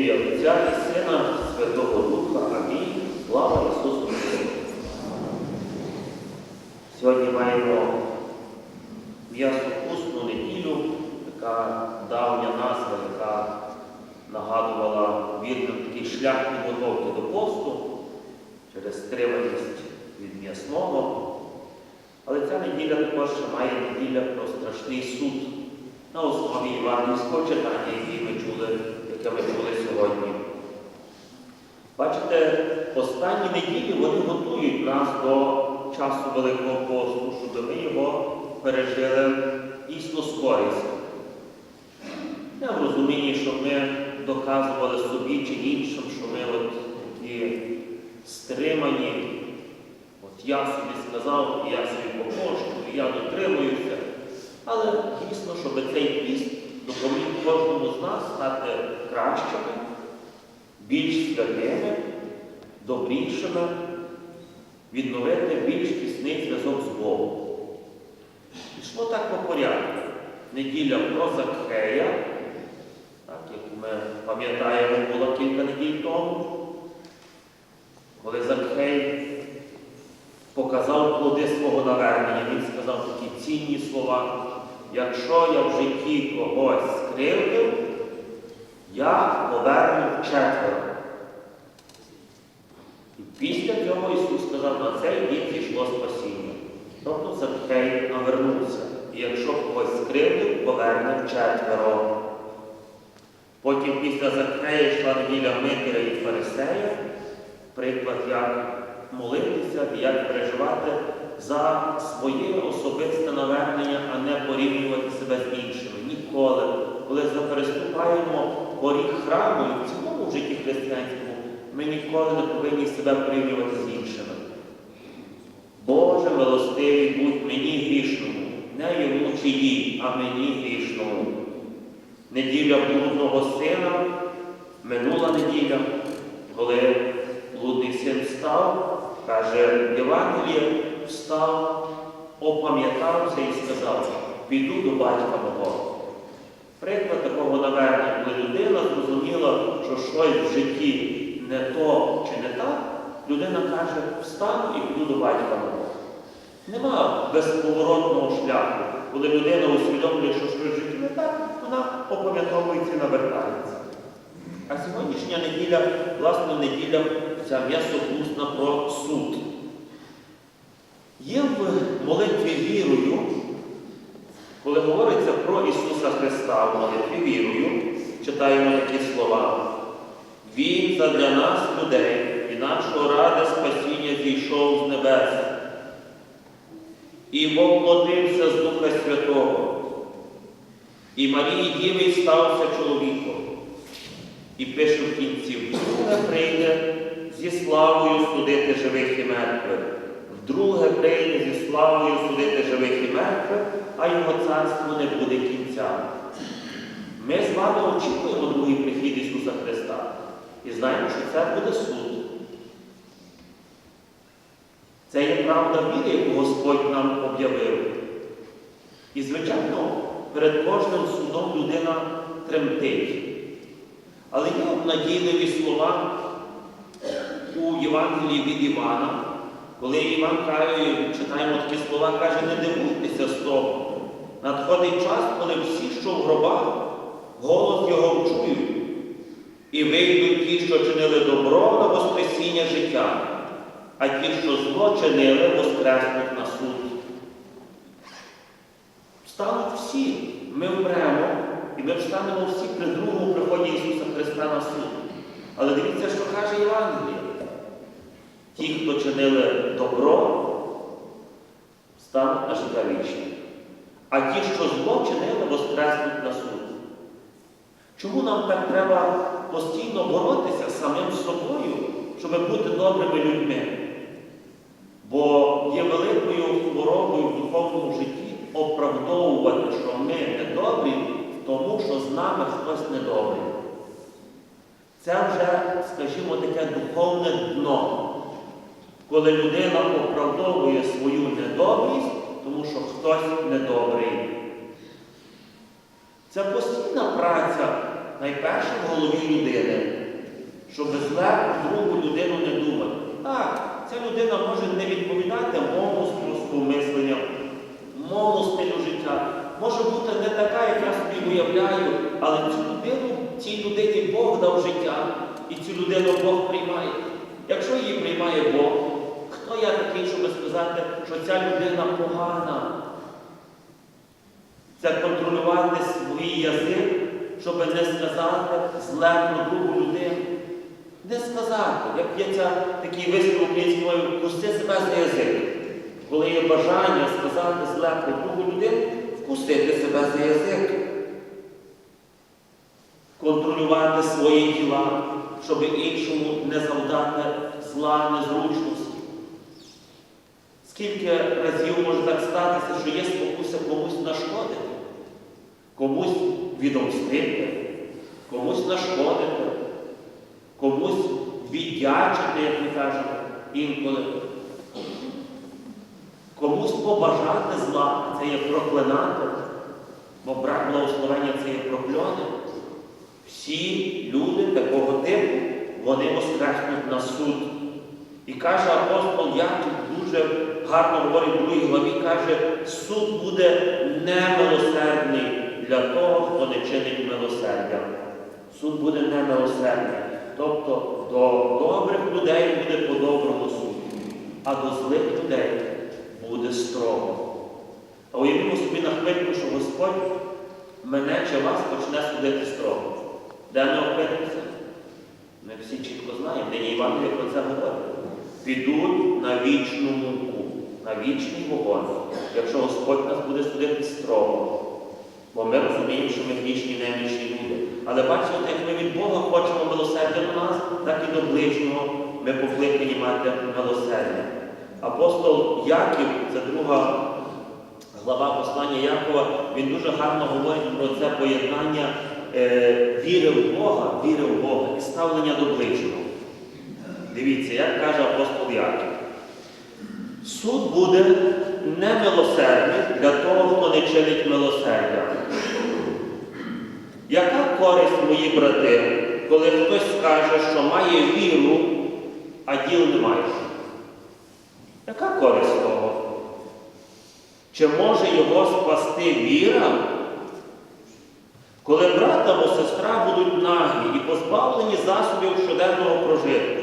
Ім'я Отця і Сина Святого Духа. Амінь. Слава Ісусу Христу. Сьогодні маємо м'ясопустну неділю, така давня назва, яка нагадувала вірним такий шлях підготовки до посту через стриманість від м'ясного. Але ця неділя також має неділя про страшний суд на основі євангельського читання, яке ми чули, яке ми чули сьогодні. Бачите, останні неділі вони готують нас до часу Великого посту, щоб ми його пережили дійсно з користю. Не в розумінні, щоб ми доказували собі чи іншим, що ми от такі стримані. От я собі сказав, я собі і я дотримуюся. Але дійсно, щоб цей піст допоміг кожному з нас стати кращими, більш святими, добрішими, відновити більш тісний зв'язок з Богом. Пішло так по порядку. Неділя про Закхея, так, яку ми пам'ятаємо, було кілька неділь тому, коли Закхей показав плоди свого навернення. Він сказав такі цінні слова. Якщо я в житті когось скривдив, я поверну четверо. І після цього Ісус сказав, на цей дім зійшло спасіння. Тобто Закхей навернувся. І якщо когось скривдив, поверне четверо. Потім після Закхея йшла неділя Митера і Фарисея, приклад, як молитися і як переживати за своє особисте навернення, а не порівнювати себе з іншими. Ніколи. Коли переступаємо поріг храму і в цілому житті християнському, ми ніколи не повинні себе порівнювати з іншими. Боже, милостивий будь мені грішному, не йому чи їй, а мені грішному. Неділя блудного сина, минула неділя, коли блудний син встав, каже Євангеліє, встав, опам'ятався і сказав, піду до батька мого. Приклад такого навернення, коли людина зрозуміла, що щось в житті не то чи не так, людина каже, встану і піду до батька мого. Нема безповоротного шляху. Коли людина усвідомлює, що щось в житті не так, вона опам'ятовується і навертається. А сьогоднішня неділя, власне, неділя ця м'ясопустна про суд. Є в молитві вірою, коли говориться про Ісуса Христа в молитві вірою, читаємо такі слова. Він задля нас, людей, і нашого ради спасіння зійшов з небес і воплотився з Духа Святого, і Марії Діви стався чоловіком. І пише в кінці, вдруге прийде зі славою судити живих і мертвих. Вдруге прийде зі славою судити живих і мертвих, а його царству не буде кінця. Ми з вами очікуємо другий прихід Ісуса Христа і знаємо, що це буде суд. Це є правда віри, яку Господь нам об'явив. І, звичайно, перед кожним судом людина тремтить. Але є надійливі слова у Євангелії від Івана, коли Іван каже, читаємо такі слова, каже, не дивуйтеся з того. Надходить час, коли всі, що в гробах, голос його чують. І вийдуть ті, що чинили добро на Воскресіння життя, а ті, що зло чинили, воскреснуть на суд. Встануть всі, ми вмремо. І ми встанемо всі при другому приході Ісуса Христа на суд. Але дивіться, що каже Євангеліє. Ті, хто чинили добро, стануть на життя вічне. А ті, що зло чинили, воскреснуть на суд. Чому нам так треба постійно боротися самим собою, щоб бути добрими людьми? Бо є великою хворобою в духовному житті оправдовувати, що ми недобрі тому що з нами хтось недобрий. Це вже, скажімо, таке духовне дно, коли людина оправдовує свою недобрість, тому що хтось недобрий. Це постійна праця найперше в голові людини. щоб зле другу людину не думати. Так, ця людина може не відповідати моєму способу мислення, моєму стилю життя. Може бути не така, як я собі уявляю, але цю людину, цій людині Бог дав життя, і цю людину Бог приймає. Якщо її приймає Бог, хто я такий, щоб сказати, що ця людина погана? Це контролювати свій язик, щоб не сказати зле про другу людину. Не сказати, як є ця такий вислів українською мовою, пусти себе за язик. Коли є бажання сказати зле про другу людину, вкусити себе за язик. Контролювати свої тіла, щоб іншому не завдати зла, незручності. Скільки разів може так статися, що є спокуса комусь нашкодити, комусь відомстити, комусь нашкодити, комусь віддячити, як ми кажемо інколи. Комусь побажати зла, це є проклинати, бо брак благословення це є прокльони. Всі люди такого типу, вони воскреснуть на суд. І каже апостол Яків дуже гарно говорить в другій главі, каже, суд буде немилосердний для того, хто не чинить милосердя. Суд буде немилосердний. Тобто до добрих людей буде по-доброму суд, а до злих людей буде строго. А уявімо собі на хвильку, що Господь мене чи вас почне судити строго. Де ми опинимося? Ми всі чітко знаємо, нині Івангелія про це говорить. Підуть на вічну муку, на вічний вогонь, якщо Господь нас буде судити строго. Бо ми розуміємо, що ми грішні, немічні люди. Але бачите, як ми від Бога хочемо милосердя до нас, так і до ближнього ми покликані мати милосердя. Апостол Яків, це друга глава послання Якова, він дуже гарно говорить про це поєднання е, віри в Бога, віри в Бога і ставлення до ближнього. Дивіться, як каже апостол Яків. Суд буде немилосердний для того, хто не чинить милосердя. Яка користь, мої брати, коли хтось скаже, що має віру, а діл не має? Яка користь того? Чи може його спасти віра? Коли брат або сестра будуть нагі і позбавлені засобів щоденного прожитку,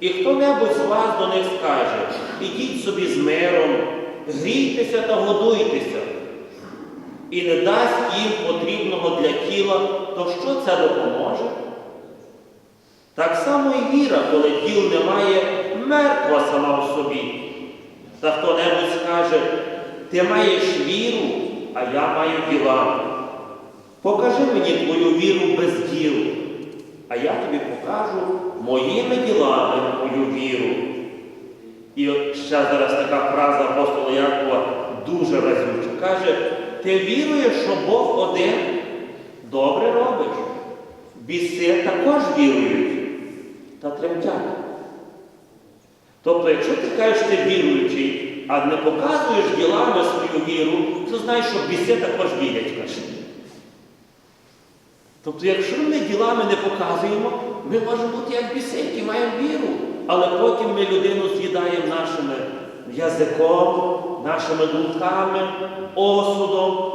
і хто-небудь з вас до них скаже, ідіть собі з миром, грійтеся та годуйтеся, і не дасть їм потрібного для тіла, то що це допоможе? Так само і віра, коли діл немає, мертва сама в собі. Та хто-небудь скаже, ти маєш віру, а я маю діла. Покажи мені твою віру без діл, а я тобі покажу моїми ділами мою віру. І ще зараз така фраза апостола Якова дуже разюча. Каже, ти віруєш, що Бог один добре робиш. Біси також вірують та тремтять. Тобто, якщо ти кажеш, ти віруючий, а не показуєш ділами свою віру, то знаєш, що біси також вірять. каже. Тобто, якщо ми ділами не показуємо, ми можемо бути як біси, які маємо віру. Але потім ми людину з'їдаємо нашими язиком, нашими думками, осудом,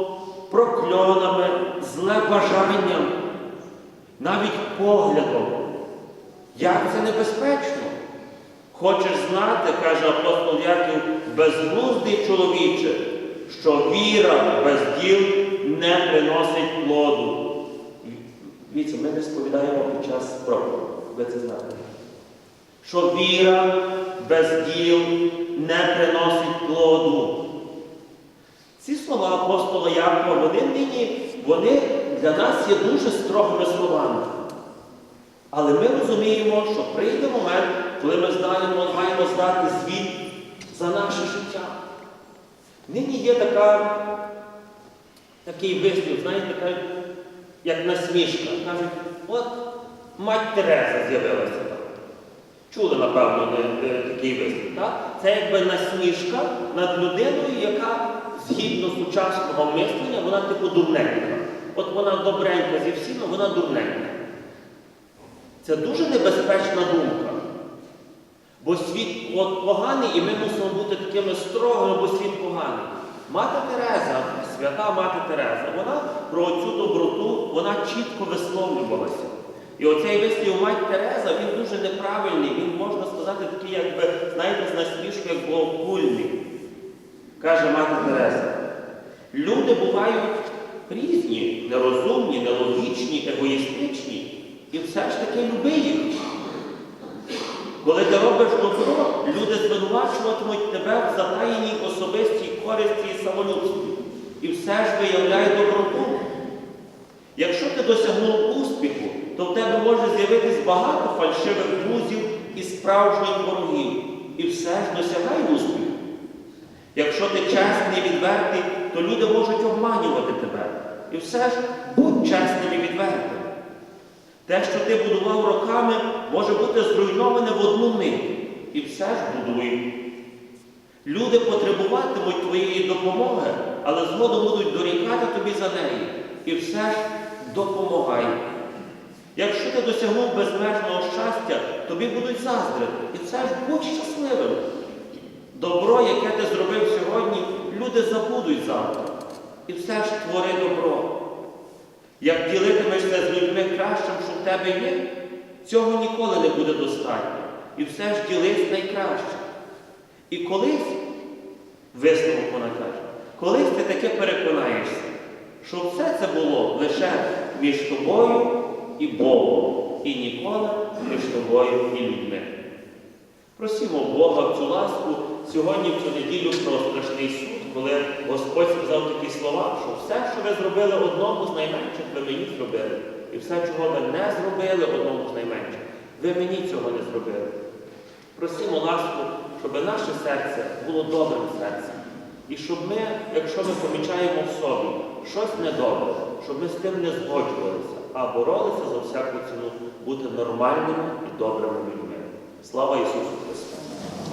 прокльонами, злебажанням, навіть поглядом. Як це небезпечно? Хочеш знати, каже апостол Яків, безглуздий чоловіче, що віра без діл не приносить плоду. Дивіться, ми не сповідаємо під час проповіді, ви це знаєте. Що віра без діл не приносить плоду. Ці слова апостола Якова, вони нині, вони для нас є дуже строгими словами. Але ми розуміємо, що прийде момент, коли ми знаємо, маємо здати звіт за наше життя. Нині є така, такий вислів, знаєте, кажуть, як насмішка. Кажуть, от мать Тереза з'явилася там. Чули, напевно, такий вислів. Так? Це якби насмішка над людиною, яка згідно сучасного мислення, вона типу дурненька. От вона добренька зі всіма, вона дурненька. Це дуже небезпечна думка. Бо світ от поганий, і ми мусимо бути такими строгими, бо світ поганий. Мати Тереза, свята мати Тереза, вона про цю доброту вона чітко висловлювалася. І оцей вислів мать Тереза, він дуже неправильний, він, можна сказати, такий, якби, знаєте, з насмішку, як богокульний. Каже мати Тереза. Люди бувають різні, нерозумні, нелогічні, егоїстичні. І все ж таки люби їх. Коли ти робиш добро, люди звинувачуватимуть тебе в затаєній особистій користі і самолюбстві. І все ж виявляй доброту. Якщо ти досягнув успіху, то в тебе може з'явитись багато фальшивих друзів і справжніх ворогів. І все ж досягай успіху. Якщо ти чесний і відвертий, то люди можуть обманювати тебе. І все ж будь чесним і відвертим. Те, що ти будував роками, може бути зруйноване в одну мить. І все ж будуй. Люди потребуватимуть твоєї допомоги, але згодом будуть дорікати тобі за неї. І все ж допомагай. Якщо ти досягнув безмежного щастя, тобі будуть заздрити. І все ж будь щасливим. Добро, яке ти зробив сьогодні, люди забудуть завтра. І все ж твори добро. Як ділитимешся з людьми кращим, що в тебе є, цього ніколи не буде достатньо. І все ж ділись найкраще. І колись, висновок вона каже, колись ти таки переконаєшся, що все це було лише між тобою і Богом, і ніколи між тобою і людьми. Просімо Бога в цю ласку сьогодні в цю неділю про страшний суд, коли Господь сказав такі слова, що все, що ви зробили одному з найменших, ви мені зробили. І все, чого ви не зробили одному з найменших, ви мені цього не зробили. Просімо ласку, щоб наше серце було добрим серцем. І щоб ми, якщо ми помічаємо в собі щось недобре, щоб ми з тим не згоджувалися, а боролися за всяку ціну бути нормальними і добрими людьми. Слава Ісусу Христу!